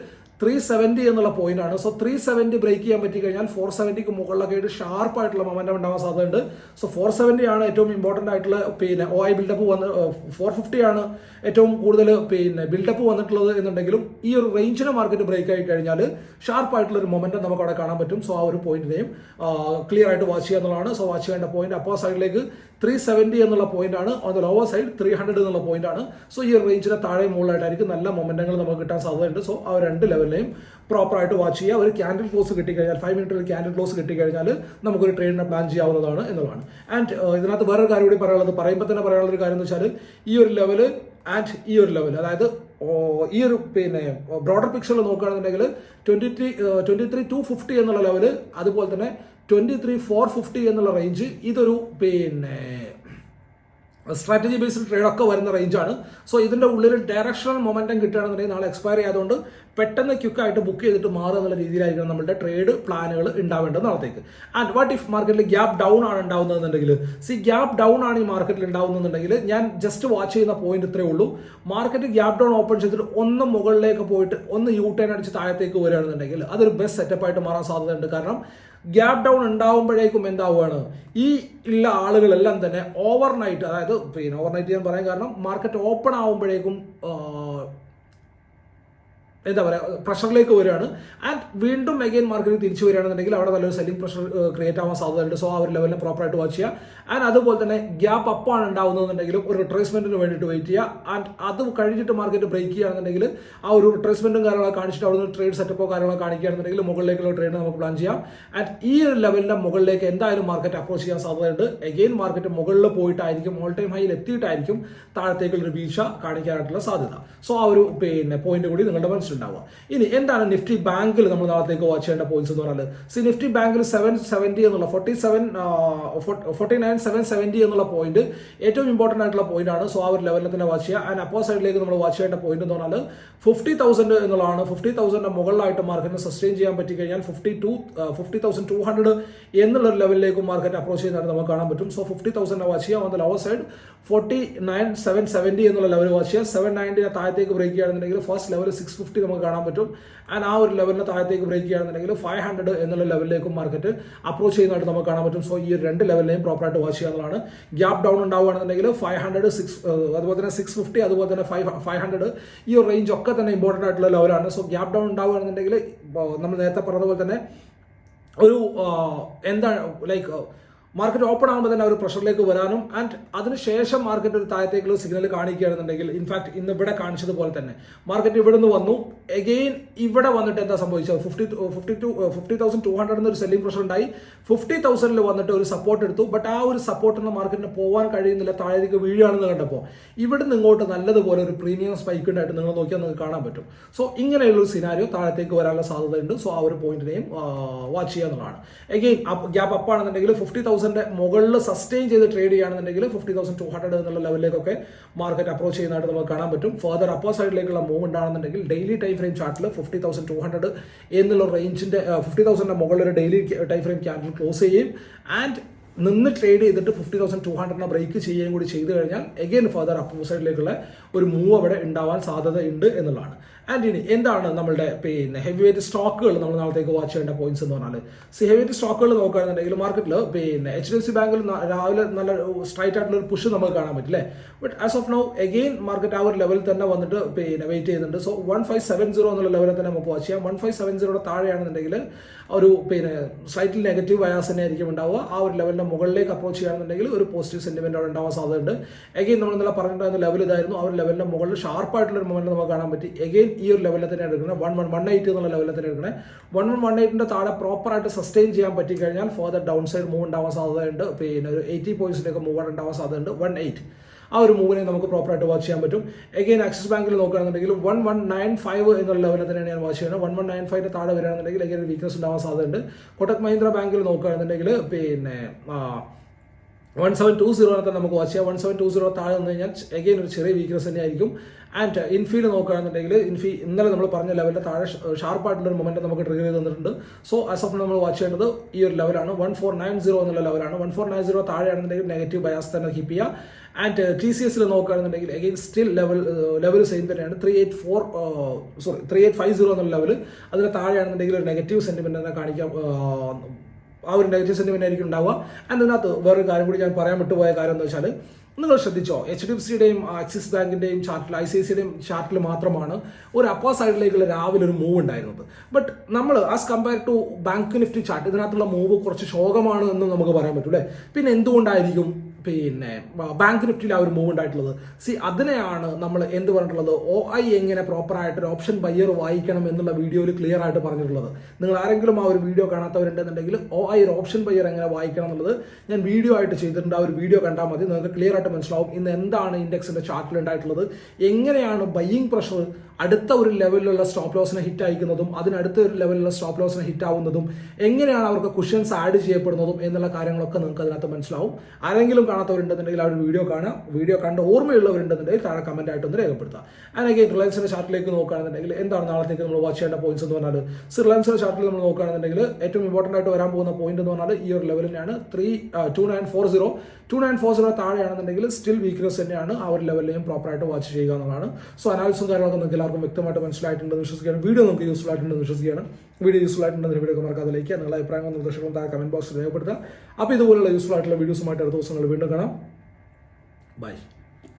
ത്രീ സെവന്റി എന്നുള്ള പോയിന്റ് ആണ്. സോ ത്രീ സെവന്റി ബ്രേക്ക് ചെയ്യാൻ പറ്റി കഴിഞ്ഞാൽ ഫോർ സെവന്റിക്ക് മുകളിലൊക്കെ ആയിട്ട് ഷാർപ്പ് ആയിട്ടുള്ള മൊമെന്റം ഉണ്ടാവാൻ സാധ്യതയുണ്ട്. സോ ഫോർ സെവന്റി ആണ് ഏറ്റവും ഇമ്പോർട്ടന്റ് ആയിട്ടുള്ള പിന്നെ ഒ ഐ ബിൽഡപ്പ് വന്ന് ഫോർ ഫിഫ്റ്റി ആണ് ഏറ്റവും കൂടുതൽ പിന്നെ ബിൽഡപ്പ് വന്നിട്ടുള്ളത് എന്നുണ്ടെങ്കിലും ഈ ഒരു റേഞ്ചിന് മാർക്കറ്റ് ബ്രേക്ക് ആയി കഴിഞ്ഞാൽ ഷാർപ്പ് ആയിട്ടുള്ള ഒരു മൊമെന്റം നമുക്ക് അവിടെ കാണാൻ പറ്റും. സോ ആ ഒരു പോയിന്റിനെയും ക്ലിയർ ആയിട്ട് വാച്ച് ചെയ്യുക എന്നുള്ളതാണ്. സോ വാച്ച് ചെയ്യേണ്ട പോയിന്റ് അപ്പോ സൈഡിലേക്ക് ത്രീ സെവന്റി എന്നുള്ള പോയിന്റ് ആണ്. On the lower side three hundred എന്നുള്ള പോയിന്റ് ആണ്. സോ ഈ റേഞ്ചിന് താഴെ മുകളിലായിട്ടായിരിക്കും നല്ല മൊമെന്റങ്ങൾ നമുക്ക് കിട്ടാൻ സാധ്യതയുണ്ട്. സോ ആ രണ്ട് ലെവലിലെയും പ്രോപ്പർ ആയിട്ട് വാച്ച് ചെയ്യുക. ഒരു ക്യാൻഡിൽ ക്ലോസ് കിട്ടിക്കഴിഞ്ഞാൽ ഫൈവ് മിനിറ്റ് ഒരു ക്യാൻഡിൽ ക്ലോസ് കിട്ടിക്കഴിഞ്ഞാൽ നമുക്കൊരു ട്രേഡിനെ പ്ലാൻ ചെയ്യാവുന്നതാണ് എന്നുള്ളതാണ്. ആൻഡ് ഇതിനകത്ത് വേറൊരു കാര്യം കൂടി പറയാനുള്ളത് പറയുമ്പോൾ തന്നെ പറയാനുള്ള ഒരു കാര്യം എന്ന് വെച്ചാൽ ഈ ഒരു ലെവൽ ആൻഡ് ഈ ഒരു ലെവൽ അതായത് ഈ ഒരു പിന്നെ ബ്രോഡർ പിക്ചറിൽ നോക്കുകയാണെന്നുണ്ടെങ്കിൽ twenty three twenty three two fifty എന്നുള്ള ലെവൽ അതുപോലെ തന്നെ ട്വന്റി ത്രീ ഫോർ ഫിഫ്റ്റി എന്നുള്ള റേഞ്ച് ഇതൊരു പിന്നെ സ്ട്രാറ്റജി ബേസ്ഡ് ട്രേഡ് ഒക്കെ വരുന്ന റേഞ്ചാണ് സോ ഇതിന്റെ ഉള്ളിൽ ഡയറക്ഷണൽ മൊമെന്റം കിട്ടുകയാണെന്നുണ്ടെങ്കിൽ നാളെ എക്സ്പയറി ആയതുകൊണ്ട് പെട്ടെന്ന് ക്യുക്കായിട്ട് ബുക്ക് ചെയ്തിട്ട് മാറുക എന്നുള്ള രീതിയിലായിരിക്കണം നമ്മുടെ ട്രേഡ് പ്ലാനുകൾ ഉണ്ടാവേണ്ടത് നാളത്തേക്ക്. ആൻഡ് വാട്ട് ഇഫ് മാർക്കറ്റിൽ ഗ്യാപ്പ് ഡൗൺ ആണ് ഉണ്ടാവുന്നതെന്നുണ്ടെങ്കിൽ? സി ഗ്യാപ്പ് ഡൗൺ ആണ് ഈ മാർക്കറ്റിൽ ഉണ്ടാവുന്നതെന്നുണ്ടെങ്കിൽ ഞാൻ ജസ്റ്റ് വാച്ച് ചെയ്യുന്ന പോയിന്റ് ഇത്രേ ഉള്ളൂ. മാർക്കറ്റ് ഗ്യാപ്പ് ഡൗൺ ഓപ്പൺ ചെയ്തിട്ട് ഒന്ന് മുകളിലേക്ക് പോയിട്ട് ഒന്ന് യു ടേൺ അടിച്ച് താഴത്തേക്ക് വരികയാണെന്നുണ്ടെങ്കിൽ അതൊരു ബെസ്റ്റ് സെറ്റപ്പ് ആയിട്ട് മാറാൻ സാധ്യതയുണ്ട്. കാരണം ഗ്യാപ്പ് ഡൗൺ ഉണ്ടാവുമ്പോഴേക്കും എന്താവുകയാണ്? ഈ ഉള്ള ആളുകളെല്ലാം തന്നെ ഓവർനൈറ്റ് അതായത് പിന്നെ ഓവർനൈറ്റ് ഞാൻ പറയാൻ കാരണം മാർക്കറ്റ് ഓപ്പൺ ആവുമ്പോഴേക്കും എന്താ പറയുക പ്രഷറിലേക്ക് വരികയാണ്. ആൻഡ് വീണ്ടും അഗെയിൻ മാർക്കറ്റിൽ തിരിച്ചു വരികയാണെന്നുണ്ടെങ്കിൽ അവിടെ നല്ലൊരു സെല്ലിംഗ് പ്രഷർ ക്രിയേറ്റ് ആവാൻ സാധ്യതയുണ്ട്. സോ ആ ഒരു ലെവലിനെ പ്രോപ്പറായിട്ട് വാച്ച് ചെയ്യുക. ആൻഡ് അതുപോലെ തന്നെ ഗ്യാപ്പ് അപ്പാണ് ഉണ്ടാവുന്നതെന്നുണ്ടെങ്കിലും ഒരു റിട്രേസ്മെന്റിന് വേണ്ടിയിട്ട് വെയിറ്റ് ചെയ്യുക. ആൻഡ് അത് കഴിഞ്ഞിട്ട് മാർക്കറ്റ് ബ്രേക്ക് ചെയ്യുകയാണെന്നുണ്ടെങ്കിൽ ആ ഒരു റിട്രേസ്മെന്റും കാര്യങ്ങളൊക്കെ കാണിച്ചിട്ട് അവിടെ നിന്ന് ട്രേഡ് സെറ്റപ്പോ കാര്യങ്ങളോ കാണിക്കുകയാണെന്നുണ്ടെങ്കിൽ മുകളിലേക്കുള്ള ട്രേഡ് നമുക്ക് പ്ലാൻ ചെയ്യാം. ആൻഡ് ഈ ഒരു ലെവലിന്റെ മുകളിലേക്ക് എന്തായാലും മാർക്കറ്റ് അപ്രോച്ച് ചെയ്യാൻ സാധ്യതയുണ്ട്. എഗെയിൻ മാർക്കറ്റ് മുകളിൽ പോയിട്ടായിരിക്കും ഓൾ ടൈം ഹൈയിൽ എത്തിയിട്ടായിരിക്കും താഴത്തേക്കുള്ള ഒരു വീഴ്ച കാണിക്കാനായിട്ടുള്ള സാധ്യത. സോ ആ ഒരു പിന്നെ പോയിന്റ് കൂടി നിങ്ങളുടെ മനസ്സിലുണ്ടാവുക ഇനി എന്താണ് നിഫ്റ്റി ബാങ്കിൽ നമ്മൾ നാളത്തേക്ക് വാച്ച് ചെയ്യേണ്ട പോയിന്റ്സ് എന്ന് പറഞ്ഞാൽ സി നിഫ്റ്റി ബാങ്കിൽ സെവൻ സെവന്റി എന്നുള്ള forty seven forty nine seven seventy എന്നുള്ള പോയിന്റ് ഏറ്റവും ഇമ്പോർട്ടന്റ് ആയിട്ടുള്ള പോയിന്റ് ആണ്. സോ ആ ഒരു ലെവലിൽ തന്നെ വാച്ച് ചെയ്യുക. ആൻഡ് അപ്പോ സൈഡിലേക്ക് നമ്മൾ വാച്ച് ചെയ്യേണ്ട പോയിന്റ് എന്ന് പറഞ്ഞാൽ ഫിഫ്റ്റി തൗസൻഡ് എന്നുള്ളതാണ്. ഫിഫ്റ്റി തൗസൻഡിന്റെ മുകളിലായിട്ട് മാർക്കറ്റിന് സസ്റ്റെയിൻ ചെയ്യാൻ പറ്റി കഴിഞ്ഞാൽ fifty two fifty thousand two hundred എന്നുള്ള ലെവലിലേക്ക് മാർക്കറ്റ് അപ്രോച്ച് ചെയ്യുന്നതായിട്ട് നമുക്ക് കാണാൻ പറ്റും. സോ ഫിഫ്റ്റി തൗസൻഡ് വാച്ച് ചെയ്യാം അതിൽ lower side forty nine seven seventy എന്നുള്ള ലെവൽ വാച്ച് ചെയ്യുക. സെവൻ നയന്റിനെ താഴത്തേക്ക് ബ്രേക്ക് ചെയ്യുകയാണെന്നുണ്ടെങ്കിൽ first level six fifty fifty നമുക്ക് കാണാൻ പറ്റും. ആൻഡ് ആ ഒരു ലെവലിന് താഴത്തേക്ക് ബ്രേക്ക് ചെയ്യുകയാണെന്നുണ്ടെങ്കിൽ ഫൈവ് ഹൺഡ്രഡ് എന്നുള്ള ലെവലിലേക്കും മാർക്കറ്റ് അപ്രോച്ച് ചെയ്യുന്നതായിട്ട് നമുക്ക് കാണാൻ പറ്റും. സോ ഈ രണ്ട് ലെവലിനെയും പ്രോപ്പറായിട്ട് വാച്ച് ചെയ്യാവുന്നതാണ് ഗ്യാപ്പ് ഡൗൺ ഉണ്ടാവുകയാണെന്നുണ്ടെങ്കിൽ ഫൈവ് ഹൺഡ്രഡ് സിക്സ് അതുപോലെ തന്നെ സിക്സ് ഫിഫ്റ്റി അതുപോലെ തന്നെ ഫൈവ് ഫൈവ് ഹൺഡ്രഡ് ഈ ഒരു റേഞ്ച് ഒക്കെ തന്നെ ഇമ്പോർട്ടന്റ് ആയിട്ടുള്ള ലെവലാണ് സോ ഗ്യാപ്പ് ഡൗൺ ഉണ്ടാവുകയാണെന്നുണ്ടെങ്കിൽ നമ്മൾ നേരത്തെ പറഞ്ഞതുപോലെ തന്നെ ഒരു എന്താണ് ലൈക്ക് മാർക്കറ്റ് ഓപ്പൺ ആകുമ്പോൾ തന്നെ ഒരു പ്രഷറിലേക്ക് വരാനും ആൻഡ് അതിനുശേഷം മാർക്കറ്റ് ഒരു താഴത്തേക്കുള്ള സിഗ്നൽ കാണിക്കുകയാണെന്നുണ്ടെങ്കിൽ ഇൻഫാക്ട് ഇന്ന് ഇവിടെ കാണിച്ചതുപോലെ തന്നെ. മാർക്കറ്റ് ഇവിടെ നിന്ന് വന്നു. എഗെയിൻ ഇവിടെ വന്നിട്ട് എന്താ സംഭവിച്ചത്? Fifty fifty two fifty thousand two hundred എന്നൊരു സെല്ലിംഗ് പ്രഷർ ഉണ്ടായി. ഫിഫ്റ്റി തൗസൻഡിൽ വന്നിട്ട് ഒരു സപ്പോർട്ട് എടുത്തു. ബട്ട് ആ ഒരു സപ്പോർട്ട് നിന്ന് മാർക്കറ്റിന് പോകാൻ കഴിയുന്നില്ല താഴേക്ക് വീഴുകയാണെന്ന് കണ്ടപ്പോൾ ഇവിടെ നിന്ന് ഇങ്ങോട്ട് നല്ലതുപോലെ ഒരു പ്രീമിയം സ്പൈക്ക് ഉണ്ടായിട്ട് നിങ്ങൾ നോക്കിയാൽ നിങ്ങൾക്ക് കാണാൻ പറ്റും. സോ ഇങ്ങനെയുള്ള ഒരു സിനാരിയോ താഴത്തേക്ക് വരാനുള്ള സാധ്യതയുണ്ട്. സോ ആ ഒരു പോയിന്റിനെയും വാച്ച് ചെയ്യാവുന്നതാണ് എഗെയിൻ ഗ്യാപ്പ് അപ്പാണെന്നുണ്ടെങ്കിൽ ഫിഫ്റ്റി തൗസൻഡ് മുകളിൽ സസ്റ്റെയിൻ ചെയ്ത് ട്രേഡ് ചെയ്യുകയാണെന്നുണ്ടെങ്കിൽ ഫിഫ്റ്റി തൗസൻഡ് ടു ഹൺഡ്രഡ് എന്നുള്ള ലെവലിലേക്കൊക്കെ മാർക്കറ്റ് അപ്രോച്ച് ചെയ്യുന്നതായിട്ട് നമുക്ക് കാണാൻ പറ്റും. ഫർദർ അപ്പോ സൈഡിലേക്കുള്ള മൂവ് ആണെന്നുണ്ടെങ്കിൽ ഡെയിലി ടൈം ഫ്രെയിം ചാർട്ടിൽ ഫിഫ്റ്റി തൗസൻഡ് ടു ഹൺഡ്രഡ് എന്നുള്ള റേഞ്ചിന്റെ ഫിഫ്റ്റി തൗസൻഡിന്റെ മുകളിൽ ഒരു daily time frame candle close ചെയ്യും ആൻഡ് നിന്ന് ട്രേഡ് ചെയ്തിട്ട് ഫിഫ്റ്റി തൗസൻഡ് ടു ഹൺഡ്രഡിനെ ബ്രേക്ക് ചെയ്യുകയും കൂടി ചെയ്തു കഴിഞ്ഞാൽ എഗെയിൻ ഫർദർ അപ്പർ സൈഡിലേക്കുള്ള ഒരു മൂവ് അവിടെ ഉണ്ടാവാൻ സാധ്യതയുണ്ട് എന്നുള്ളതാണ്. ആൻഡ് എന്താണ് നമ്മളുടെ പിന്നെ ഹെവി വെയിറ്റ് സ്റ്റോക്കുകൾ നമ്മൾ നാളത്തേക്ക് വാച്ച് ചെയ്യേണ്ട പോയിന്റ്സ് എന്ന് പറഞ്ഞാൽ സി ഹെവി വെയിറ്റ് സ്റ്റോക്കുകൾ നോക്കുകയാണെന്നുണ്ടെങ്കിൽ മാർക്കറ്റിൽ പിന്നെ എച്ച് ഡി എഫ് സി ബാങ്കിൽ രാവിലെ നല്ല സ്ട്രൈറ്റ് ആയിട്ടുള്ള ഒരു പുഷ് നമുക്ക് കാണാൻ പറ്റില്ലേ but as of now again market ആ ഒരു ലെവലിൽ തന്നെ വന്നിട്ട് പിന്നെ വെയിറ്റ് ചെയ്യുന്നുണ്ട്. So one five seven zero എന്നുള്ള ലെവലിൽ തന്നെ നമുക്ക് വാച്ച് ചെയ്യാം. വൺ ഫൈവ് സെവൻ സീറോയുടെ താഴെയാണെന്നുണ്ടെങ്കിൽ ഒരു പിന്നെ സ്ലൈറ്റ്ലി നെഗറ്റീവ് ബയാസ് തന്നെ ആയിരിക്കും ഉണ്ടാവുക. ആ ഒരു ലെവലിന്റെ മുകളിലേക്ക് അപ്രോച്ച് ചെയ്യുകയാണെന്നുണ്ടെങ്കിൽ ഒരു പോസിറ്റീവ് സെന്റിമെന്റ് അവിടെ ഉണ്ടാവാൻ സാധ്യതയുണ്ട്. എഗെയിൻ നമ്മൾ ഇന്നലെ പറഞ്ഞിട്ടുണ്ടായിരുന്ന ലെവൽ ഇതായിരുന്നു. ആ ഒരു ലെവലിന്റെ മുകളിൽ ഷാർപ്പായിട്ടുള്ള ഒരു മൊമെന്റ് നമുക്ക് കാണാൻ പറ്റി. എഗെയിൻ ഈ ഒരു ലെവലിൽ തന്നെ എടുക്കുന്നത്. വൺ വൺ വൺ എയ്റ്റ് എന്നുള്ള ലെവലിൽ തന്നെ എടുക്കുന്നത്. വൺ വൺ വൺ എയ്റ്റിന്റെ താഴെ പ്രോപ്പറായിട്ട് സസ്റ്റെയിൻ ചെയ്യാൻ പറ്റി കഴിഞ്ഞാൽ ദ ഡൗൺ സൈഡ് മൂവ് ഉണ്ടാവാൻ സാധ്യതയുണ്ട്. പിന്നെ ഒരു എയ്റ്റി പോയിന്റ്സിലേക്ക് മൂവ് ഉണ്ടാവാൻ സാധ്യതയുണ്ട്. വൺ എയ്റ്റ് ആ ഒരു മൂവിനെ നമുക്ക് പ്രോപ്പറായിട്ട് വാച്ച് ചെയ്യാൻ പറ്റും. എഗെയിൻ ആക്സിസ് ബാങ്കിൽ നോക്കുകയാണെന്നുണ്ടെങ്കിൽ വൺ വൺ നയൻ ഫൈവ് എന്നുള്ള ലെവലിൽ തന്നെയാണ് ഞാൻ വാച്ച് ചെയ്യുന്നത്. വൺ വൺ നയൻ ഫൈവിന്റെ താഴെ വരികയാണെന്നുണ്ടെങ്കിൽ എഗെയിൻ വീക്ക്നസ് ഉണ്ടാവാൻ സാധ്യതയുണ്ട്. കൊട്ടക് മഹീന്ദ്ര ബാങ്കിൽ നോക്കുകയാണെന്നുണ്ടെങ്കിൽ പിന്നെ വൺ സെവൻ ടു സീറോ ഒക്കെ നമുക്ക് വാച്ച് ചെയ്യാം. വൺ സെവൻ ടു സീറോ താഴെ വന്നു കഴിഞ്ഞാൽ എഗെയിൻ ഒരു ചെറിയ വീക്ക്നസ് തന്നെയായിരിക്കും. ആൻഡ് ഇൻഫീൽ നോക്കുകയാണെന്നുണ്ടെങ്കിൽ ഇൻഫി ഇന്നലെ നമ്മൾ പറഞ്ഞ ലെവലിന്റെ താഴെ ഷാർപ്പായിട്ടുള്ള ഒരു മൊമെന്റ് നമുക്ക് ട്രിഗർ ചെയ്ത് തന്നിട്ടുണ്ട്. സോ ആസ് ഓഫ് നമ്മൾ വാച്ച് ചെയ്യേണ്ടത് ഈ ഒരു ലെവലാണ് വൺ ഫോർ നയൻ സീറോ എന്നുള്ള ലെവലാണ് വൺ ഫോർ നയൻ സീറോ താഴെയാണെന്നുണ്ടെങ്കിൽ നെഗറ്റീവ് ബയാസ് തന്നെ കീപ്പ് ചെയ്യുക. ആൻഡ് ടി സി എസിൽ നോക്കുകയാണെന്നുണ്ടെങ്കിൽ again still level level same തന്നെയാണ്. Three eight four sorry three eight five zero എന്നുള്ള ലെവൽ അതിന് താഴെയാണെന്നുണ്ടെങ്കിൽ ഒരു നെഗറ്റീവ് സെന്റിമെന്റ് തന്നെ കാണിക്കാം ആ, ഒരു നെഗറ്റീവ് സെന്റിമെന്റ് ആയിരിക്കും ഉണ്ടാവുക. ആൻഡ് ഇതിനകത്ത് വേറൊരു കാര്യം കൂടി ഞാൻ പറയാൻ വിട്ടുപോയ കാര്യം എന്ന് വെച്ചാൽ നിങ്ങൾ ശ്രദ്ധിച്ചോ എച്ച് ഡി എഫ് സിയുടെയും ആക്സിസ് ബാങ്കിന്റെയും ചാർട്ടിൽ ഐ സി ഐ സിയുടെയും ചാർട്ടിൽ മാത്രമാണ് ഒരു അപ്പർ സൈഡിലേക്കുള്ള രാവിലെ ഒരു മൂവ് ഉണ്ടായിരുന്നത്. ബട്ട് നമ്മൾ as compare to bank Nifty chart ഇതിനകത്തുള്ള മൂവ് കുറച്ച് ശോകമാണ് എന്ന് നമുക്ക് പറയാൻ പറ്റും അല്ലേ? പിന്നെ എന്തുകൊണ്ടായിരിക്കും? പിന്നെ ബാങ്ക് നിഫ്റ്റിയിൽ ആ ഒരു മൂവ് ഉണ്ടായിട്ടുള്ളത്. സി അതിനെയാണ് നമ്മൾ എന്ത് പറഞ്ഞിട്ടുള്ളത്? ഒ ഐ എങ്ങനെ പ്രോപ്പറായിട്ട് ഒരു ഓപ്ഷൻ ബയ്യർ വായിക്കണം എന്നുള്ള വീഡിയോയിൽ ക്ലിയർ ആയിട്ട് പറഞ്ഞിട്ടുള്ളത്. നിങ്ങൾ ആരെങ്കിലും ആ ഒരു വീഡിയോ കാണാത്തവരുണ്ടെന്നുണ്ടെങ്കിൽ ഒ ഐ ഒരു ഓപ്ഷൻ ബയ്യർ എങ്ങനെ വായിക്കണം എന്നുള്ളത് ഞാൻ വീഡിയോ ആയിട്ട് ചെയ്തിട്ടുണ്ട്. ആ ഒരു വീഡിയോ കണ്ടാൽ മതി. നിങ്ങൾക്ക് ക്ലിയർ ആയിട്ട് മനസ്സിലാവും ഇന്ന് എന്താണ് ഇൻഡെക്സിന്റെ ചാർട്ടിൽ ഉണ്ടായിട്ടുള്ളത്. എങ്ങനെയാണ് ബയ്യിങ് പ്രഷർ അടുത്ത ഒരു ലെവലിലുള്ള സ്റ്റോപ്പ് ലോസിനെ ഹിറ്റ് അയക്കുന്നതും അതിനടുത്ത ഒരു ലെവലിലുള്ള സ്റ്റോപ്പ് ലോസിനെ ഹിറ്റ് ആവുന്നതും എങ്ങനെയാണ് അവർക്ക് കുഷൻസ് ആഡ് ചെയ്യപ്പെടുന്നതും എന്നുള്ള കാര്യങ്ങളൊക്കെ നിങ്ങൾക്ക് അതിനകത്ത് മനസ്സിലാവും. ആരെങ്കിലും കാണാത്തവരുണ്ടെന്നുണ്ടെങ്കിൽ ആ ഒരു വീഡിയോ കാണാം വീഡിയോ കണ്ട് ഓർമ്മയുള്ളവരുണ്ടെന്നുണ്ടെങ്കിൽ താഴെ കമന്റ് ആയിട്ടൊന്ന് രേഖപ്പെടുത്താം അല്ലെങ്കിൽ റിലയൻസിന്റെ ചാർട്ടിലേക്ക് നോക്കുകയാണെന്നുണ്ടെങ്കിൽ എന്താണ് നാളത്തേക്ക് നമ്മൾ വാച്ച് ചെയ്യേണ്ട പോയിന്റ്സ് എന്ന് പറഞ്ഞാൽ റിലയൻസിന്റെ ചാർട്ടിൽ നമ്മൾ നോക്കുകയാണെന്നുണ്ടെങ്കിൽ ഏറ്റവും ഇമ്പോർട്ടന്റ് ആയിട്ട് വരാൻ പോകുന്ന പോയിന്റ് എന്ന് പറഞ്ഞാൽ ഈ ഒരു ലെവലിനാണ് three two nine four zero two nine four zero താഴെയാണെന്നുണ്ടെങ്കിൽ still weakness തന്നെയാണ് ആ ഒരു ലെവലിലെയും പ്രോപ്പറായിട്ട് വാച്ച് ചെയ്യുക എന്നുള്ളതാണ്. സോ അനാലിസും കാര്യങ്ങളൊക്കെ നിങ്ങൾക്ക് എല്ലാവർക്കും വ്യക്തമായിട്ട് മനസ്സിലായിട്ടുണ്ടെന്ന് വിശ്വസിക്കുകയാണ്. വീഡിയോ നമുക്ക് യൂസ്ഫുൾ ആയിട്ടുണ്ടെന്ന് വിശ്വസിക്കുകയാണ്. വീഡിയോ യൂസ്ഫുൾ ആയിട്ടുണ്ടെന്ന് വീഡിയോ മറക്കാതെ ലൈക്ക് നിങ്ങളുടെ അഭിപ്രായങ്ങളും നിർദ്ദേശങ്ങളും താഴെ കമന്റ് ബോക്സിൽ രേഖപ്പെടുത്തുക. അപ്പോൾ ഇതുപോലുള്ള യൂസ്ഫുൾ ആയിട്ടുള്ള വീഡിയോസുമായിട്ട് അടുത്ത ദിവസങ്ങൾ വീണ്ടും കാണാം. ബൈ